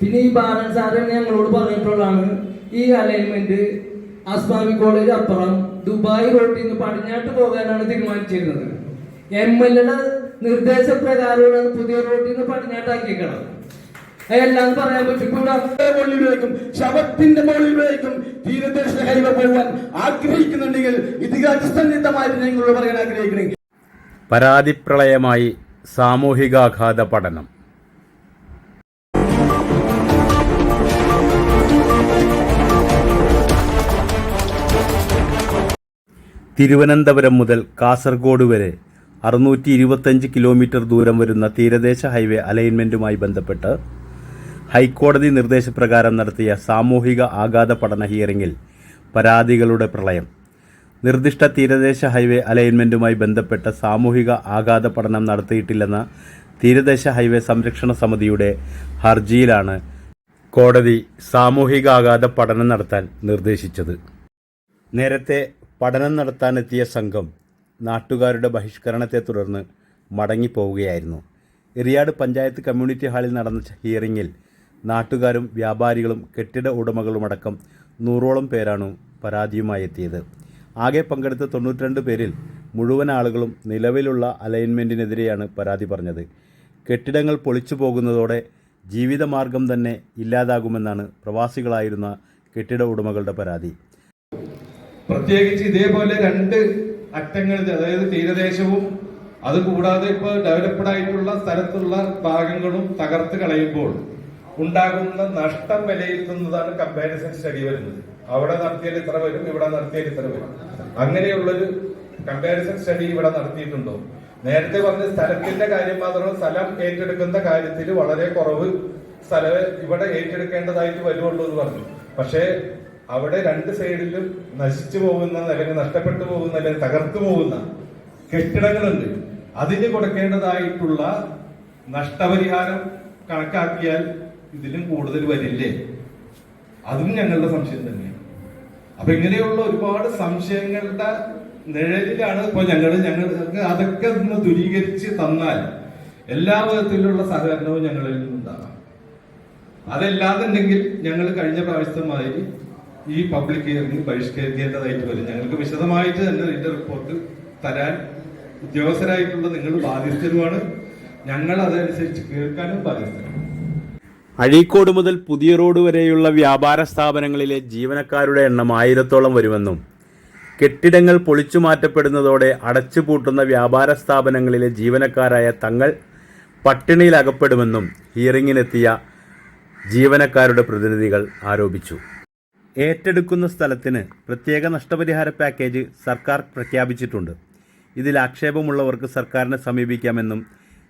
പിന്നെ ഈ ബാലൻ സാറ് ഞങ്ങളോട് പറഞ്ഞിട്ടുള്ളതാണ് ഈ അലൈൻമെന്റ് അസ്മാമി കോളേജ് അപ്പുറം ദുബായ് റോഡിൽ നിന്ന് പടിഞ്ഞാട്ട് പോകാനാണ് തീരുമാനിച്ചിരുന്നത്. എം എൽ എയുടെ നിർദ്ദേശപ്രകാരമാണ് പുതിയ റോഡിൽ നിന്ന് പടിഞ്ഞാട്ടാക്കിയേക്കണം അതെല്ലാം പറയാൻ പറ്റും ശവത്തിന്റെ മുകളിലേക്കും തീരദേശ ഹൈവ പോകാൻ ആഗ്രഹിക്കുന്നുണ്ടെങ്കിൽ ഇതിഹാസന്നിധമായിട്ട് നിങ്ങളോട് പറയാൻ ആഗ്രഹിക്കണമെങ്കിൽ പരാതിപ്രളയമായി സാമൂഹികാഘാത പഠനം തിരുവനന്തപുരം മുതൽ കാസർഗോഡ് വരെ അറുന്നൂറ്റി ഇരുപത്തഞ്ച് കിലോമീറ്റർ ദൂരം വരുന്ന തീരദേശ ഹൈവേ അലൈൻമെന്റുമായി ബന്ധപ്പെട്ട് ഹൈക്കോടതി നിർദ്ദേശപ്രകാരം നടത്തിയ സാമൂഹിക ആഘാത പഠന ഹിയറിംഗിൽ പരാതികളുടെ പ്രളയം. നിർദ്ദിഷ്ട തീരദേശ ഹൈവേ അലൈൻമെന്റുമായി ബന്ധപ്പെട്ട സാമൂഹിക ആഘാത പഠനം നടത്തിയിട്ടില്ലെന്ന തീരദേശ ഹൈവേ സംരക്ഷണ സമിതിയുടെ ഹർജിയിലാണ് കോടതി സാമൂഹികാഘാത പഠനം നടത്താൻ നിർദ്ദേശിച്ചത്. നേരത്തെ പഠനം നടത്താനെത്തിയ സംഘം നാട്ടുകാരുടെ ബഹിഷ്കരണത്തെ തുടർന്ന് മടങ്ങിപ്പോവുകയായിരുന്നു. എറിയാട് പഞ്ചായത്ത് കമ്മ്യൂണിറ്റി ഹാളിൽ നടന്ന ഹിയറിങ്ങിൽ നാട്ടുകാരും വ്യാപാരികളും കെട്ടിട ഉടമകളുമടക്കം നൂറോളം പേരാണ് പരാതിയുമായി എത്തിയത് ആകെ പങ്കെടുത്ത തൊണ്ണൂറ്റിരണ്ട് പേരിൽ മുഴുവൻ ആളുകളും നിലവിലുള്ള അലൈൻമെന്റിനെതിരെയാണ് പരാതി പറഞ്ഞത്. കെട്ടിടങ്ങൾ പൊളിച്ചു പോകുന്നതോടെ ജീവിതമാർഗം തന്നെ ഇല്ലാതാകുമെന്നാണ് പ്രവാസികളായിരുന്ന കെട്ടിട ഉടമകളുടെ പരാതി. പ്രത്യേകിച്ച് ഇതേപോലെ രണ്ട് അറ്റങ്ങൾ അതായത് തീരദേശവും അത് കൂടാതെ ഇപ്പോൾ ഡെവലപ്ഡ് ആയിട്ടുള്ള സ്ഥലത്തുള്ള ഭാഗങ്ങളും തകർത്ത് കളയുമ്പോൾ ഉണ്ടാകുന്ന നഷ്ടം വിലയിരുത്തുന്നതാണ് കമ്പാരിസൺ സ്റ്റഡി വരുന്നത്. അവിടെ നടത്തിയാൽ ഇത്ര വരും ഇവിടെ നടത്തിയാൽ ഇത്ര വരും. അങ്ങനെയുള്ളൊരു കമ്പാരിസൺ സ്റ്റഡി ഇവിടെ നടത്തിയിട്ടുണ്ടോ? നേരത്തെ പറഞ്ഞ സ്ഥലത്തിന്റെ കാര്യം മാത്രം സ്ഥലം ഏറ്റെടുക്കുന്ന കാര്യത്തിൽ വളരെ കുറവ് സ്ഥലം ഇവിടെ ഏറ്റെടുക്കേണ്ടതായിട്ട് വരുവുള്ളൂ എന്ന് പറഞ്ഞു. പക്ഷേ അവിടെ രണ്ട് സൈഡിലും നശിച്ചു പോകുന്ന അല്ലെങ്കിൽ നഷ്ടപ്പെട്ടു പോകുന്ന അല്ലെങ്കിൽ തകർത്തു പോകുന്ന കെട്ടിടങ്ങളുണ്ട്. അതിന് കൊടുക്കേണ്ടതായിട്ടുള്ള നഷ്ടപരിഹാരം കണക്കാക്കിയാൽ ഇതിലും കൂടുതൽ വരില്ലേ? അതും ഞങ്ങളുടെ സംശയം തന്നെയാണ്. അപ്പൊ ഇങ്ങനെയുള്ള ഒരുപാട് സംശയങ്ങളുടെ നിഴലിലാണ് ഇപ്പൊ ഞങ്ങൾ ഞങ്ങൾക്ക് അതൊക്കെ ഒന്ന് ദുരീകരിച്ച് തന്നാൽ എല്ലാ വിധത്തിലുള്ള സഹകരണവും ഞങ്ങളിൽ നിന്നുണ്ടാകാം. അതല്ലാന്നുണ്ടെങ്കിൽ ഞങ്ങൾ കഴിഞ്ഞ പ്രാവശ്യത്തെ മാതിരി ഈ പബ്ലിക് ഹിയറിംഗ് ബഹിഷ്കരിക്കേണ്ടതായിട്ട് വരും. ഞങ്ങൾക്ക് വിശദമായിട്ട് തന്നെ ഇതിന്റെ റിപ്പോർട്ട് തരാൻ ഉദ്യോഗസ്ഥരായിട്ടുള്ള നിങ്ങൾ ബാധ്യസ്ഥരുമാണ്. ഞങ്ങൾ അതനുസരിച്ച് കേൾക്കാനും ബാധ്യസ്ഥരാണ്. അഴീക്കോട് മുതൽ പുതിയ റോഡ് വരെയുള്ള വ്യാപാര സ്ഥാപനങ്ങളിലെ ജീവനക്കാരുടെ എണ്ണം ആയിരത്തോളം വരുമെന്നും കെട്ടിടങ്ങൾ പൊളിച്ചു മാറ്റപ്പെടുന്നതോടെ അടച്ചുപൂട്ടുന്ന വ്യാപാര സ്ഥാപനങ്ങളിലെ ജീവനക്കാരായ തങ്ങൾ പട്ടിണിയിലകപ്പെടുമെന്നും ഹിയറിംഗിനെത്തിയ ജീവനക്കാരുടെ പ്രതിനിധികൾ ആരോപിച്ചു. ഏറ്റെടുക്കുന്ന സ്ഥലത്തിന് പ്രത്യേക നഷ്ടപരിഹാര പാക്കേജ് സർക്കാർ പ്രഖ്യാപിച്ചിട്ടുണ്ട്. ഇതിൽ ആക്ഷേപമുള്ളവർക്ക് സർക്കാരിനെ സമീപിക്കാമെന്നും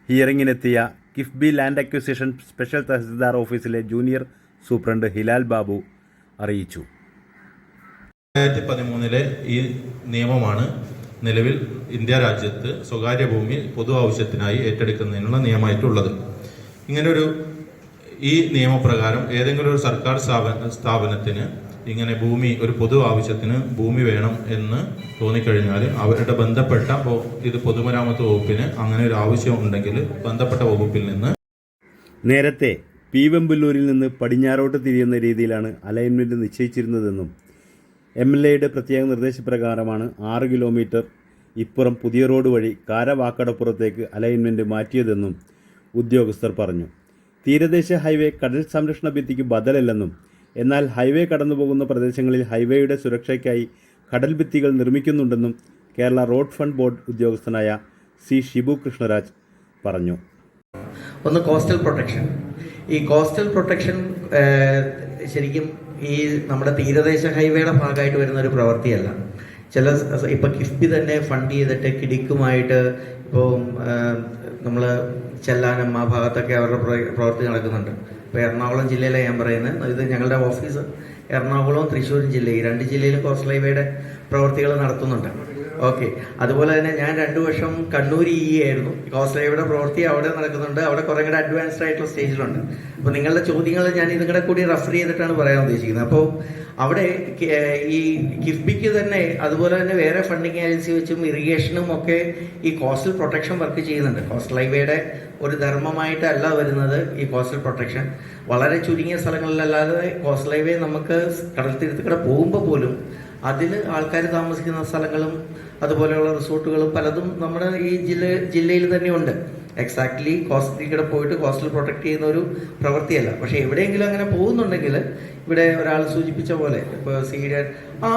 ഹിയറിംഗിനെത്തിയ KIIFB land acquisition special tahsildar ഓഫീസിലെ ജൂനിയർ സൂപ്രണ്ട് ഹിലാൽ ബാബു അറിയിച്ചു. രണ്ടായിരത്തി പതിമൂന്നിലെ ഈ നിയമമാണ് നിലവിൽ ഇന്ത്യ രാജ്യത്ത് സ്വകാര്യ ഭൂമി പൊതു ആവശ്യത്തിനായി ഏറ്റെടുക്കുന്നതിനുള്ള നിയമമായിട്ടുള്ളത് ഇങ്ങനൊരു ഈ നിയമപ്രകാരം ഏതെങ്കിലും ഒരു സർക്കാർ സ്ഥാപന സ്ഥാപനത്തിന് ഇങ്ങനെ ഭൂമി ഒരു പൊതു ആവശ്യത്തിന് ഭൂമി വേണം എന്ന് തോന്നിക്കഴിഞ്ഞാൽ അവരുടെ ബന്ധപ്പെട്ട ഇത് പൊതുമരാമത്ത് വകുപ്പിന് അങ്ങനെ ഒരു ആവശ്യം ഉണ്ടെങ്കിൽ ബന്ധപ്പെട്ട വകുപ്പിൽ നിന്ന് നേരത്തെ പി വെമ്പല്ലൂരിൽ നിന്ന് പടിഞ്ഞാറോട്ട് തിരിയുന്ന രീതിയിലാണ് അലൈൻമെന്റ് നിശ്ചയിച്ചിരുന്നതെന്നും എം എൽ എയുടെ പ്രത്യേക നിർദ്ദേശപ്രകാരമാണ് ആറ് കിലോമീറ്റർ ഇപ്പുറം പുതിയ റോഡ് വഴി കാരവാക്കടപ്പുറത്തേക്ക് അലൈൻമെന്റ് മാറ്റിയതെന്നും ഉദ്യോഗസ്ഥർ പറഞ്ഞു. തീരദേശ ഹൈവേ കടൽ സംരക്ഷണ ഭിത്തിക്ക് ബദലല്ലെന്നും എന്നാൽ ഹൈവേ കടന്നുപോകുന്ന പ്രദേശങ്ങളിൽ ഹൈവേയുടെ സുരക്ഷയ്ക്കായി കടൽ ഭിത്തികൾ നിർമ്മിക്കുന്നുണ്ടെന്നും കേരള റോഡ് ഫണ്ട് ബോർഡ് ഉദ്യോഗസ്ഥനായ സി ഷിബു കൃഷ്ണരാജ് പറഞ്ഞു. ഒന്ന് കോസ്റ്റൽ പ്രൊട്ടക്ഷൻ. ഈ കോസ്റ്റൽ പ്രൊട്ടക്ഷൻ ശരിക്കും ഈ നമ്മുടെ തീരദേശ ഹൈവേയുടെ ഭാഗമായിട്ട് വരുന്ന ഒരു പ്രവൃത്തിയല്ല. ചില ഇപ്പം കിഫ്ബി തന്നെ ഫണ്ട് ചെയ്തിട്ട് കിടിക്കുമായിട്ട് ഇപ്പോൾ നമ്മൾ ചെല്ലാനം ആ ഭാഗത്തൊക്കെ അവരുടെ പ്ര- പ്രവൃത്തി നടക്കുന്നുണ്ട്. ഇപ്പോൾ എറണാകുളം ജില്ലയിലാണ് ഞാൻ പറയുന്നത്. ഇത് ഞങ്ങളുടെ ഓഫീസ്. എറണാകുളവും തൃശ്ശൂരും ജില്ല. ഈ രണ്ട് ജില്ലയിലും കോസ്റ്റൽ ഹൈവേയുടെ പ്രവൃത്തികൾ നടത്തുന്നുണ്ട്. ഓക്കെ. അതുപോലെ തന്നെ ഞാൻ രണ്ടു വർഷം കണ്ണൂർ ഇ ആയിരുന്നു. കോസ്റ്റൽ ഹൈവേയുടെ പ്രവൃത്തി അവിടെ നടക്കുന്നുണ്ട്. അവിടെ കുറേ കൂടെ അഡ്വാൻസ്ഡ് ആയിട്ടുള്ള സ്റ്റേജിലുണ്ട്. അപ്പോൾ നിങ്ങളുടെ ചോദ്യങ്ങൾ ഞാൻ ഇതും കൂടി റെഫർ ചെയ്തിട്ടാണ് പറയാൻ ഉദ്ദേശിക്കുന്നത്. അപ്പോൾ അവിടെ ഈ കിഫ്ബിക്ക് തന്നെ അതുപോലെ തന്നെ വേറെ ഫണ്ടിങ് ഏജൻസി വെച്ചും ഇറിഗേഷനും ഒക്കെ ഈ കോസ്റ്റൽ പ്രൊട്ടക്ഷൻ വർക്ക് ചെയ്യുന്നുണ്ട്. കോസ്റ്റൽ ഹൈവേയുടെ ഒരു ധർമ്മമായിട്ടല്ല വരുന്നത് ഈ കോസ്റ്റൽ പ്രൊട്ടക്ഷൻ വളരെ ചുരുങ്ങിയ സ്ഥലങ്ങളിലല്ലാതെ കോസ്റ്റൽ ഹൈവേ നമുക്ക് കടൽ തീരത്ത് കൂടെ പോകുമ്പോൾ പോലും അതിൽ ആൾക്കാർ താമസിക്കുന്ന സ്ഥലങ്ങളും അതുപോലെയുള്ള റിസോർട്ടുകളും പലതും നമ്മുടെ ഈ ജില്ല ജില്ലയിൽ തന്നെയുണ്ട് എക്സാക്ട്ലി കോസ്റ്റലിൽ കൂടെ പോയിട്ട് കോസ്റ്റൽ പ്രൊട്ടക്ട് ചെയ്യുന്ന ഒരു പ്രവൃത്തിയല്ല. പക്ഷേ എവിടെയെങ്കിലും അങ്ങനെ പോകുന്നുണ്ടെങ്കിൽ ഇവിടെ ഒരാൾ സൂചിപ്പിച്ച പോലെ ഇപ്പോൾ സീഡ് ആ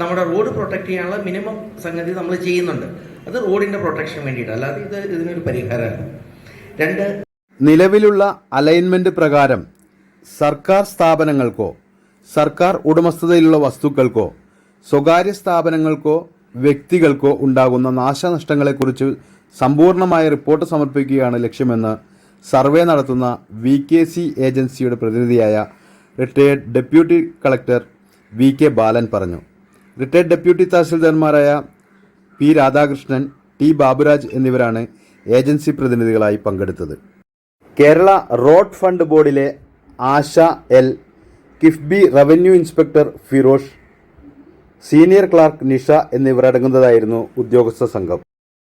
നമ്മുടെ റോഡ് പ്രൊട്ടക്ട് ചെയ്യാനുള്ള മിനിമം സംഗതി നമ്മൾ ചെയ്യുന്നുണ്ട്. അത് റോഡിന്റെ പ്രൊട്ടക്ഷൻ വേണ്ടിയിട്ട്. അല്ലാതെ ഇത് ഇതിനൊരു പരിഹാരമല്ല. രണ്ട്. നിലവിലുള്ള അലൈൻമെന്റ് പ്രകാരം സർക്കാർ സ്ഥാപനങ്ങൾക്കോ സർക്കാർ ഉടമസ്ഥതയിലുള്ള വസ്തുക്കൾക്കോ സ്വകാര്യ സ്ഥാപനങ്ങൾക്കോ വ്യക്തികൾക്കോ ഉണ്ടാകുന്ന നാശനഷ്ടങ്ങളെക്കുറിച്ച് സമ്പൂർണമായ റിപ്പോർട്ട് സമർപ്പിക്കുകയാണ് ലക്ഷ്യമെന്ന് സർവേ നടത്തുന്ന വി കെ സി ഏജൻസിയുടെ പ്രതിനിധിയായ retired deputy collector V K Balan പറഞ്ഞു. റിട്ടയേർഡ് ഡെപ്യൂട്ടി തഹസിൽദാർമാരായ പി രാധാകൃഷ്ണൻ ടി ബാബുരാജ് എന്നിവരാണ് ഏജൻസി പ്രതിനിധികളായി പങ്കെടുത്തത്. കേരള റോഡ് ഫണ്ട് ബോർഡിലെ Asha L KIIFB revenue inspector Firosh senior clerk Nisha എന്നിവരടങ്ങുന്നതായിരുന്നു ഉദ്യോഗസ്ഥ സംഘം.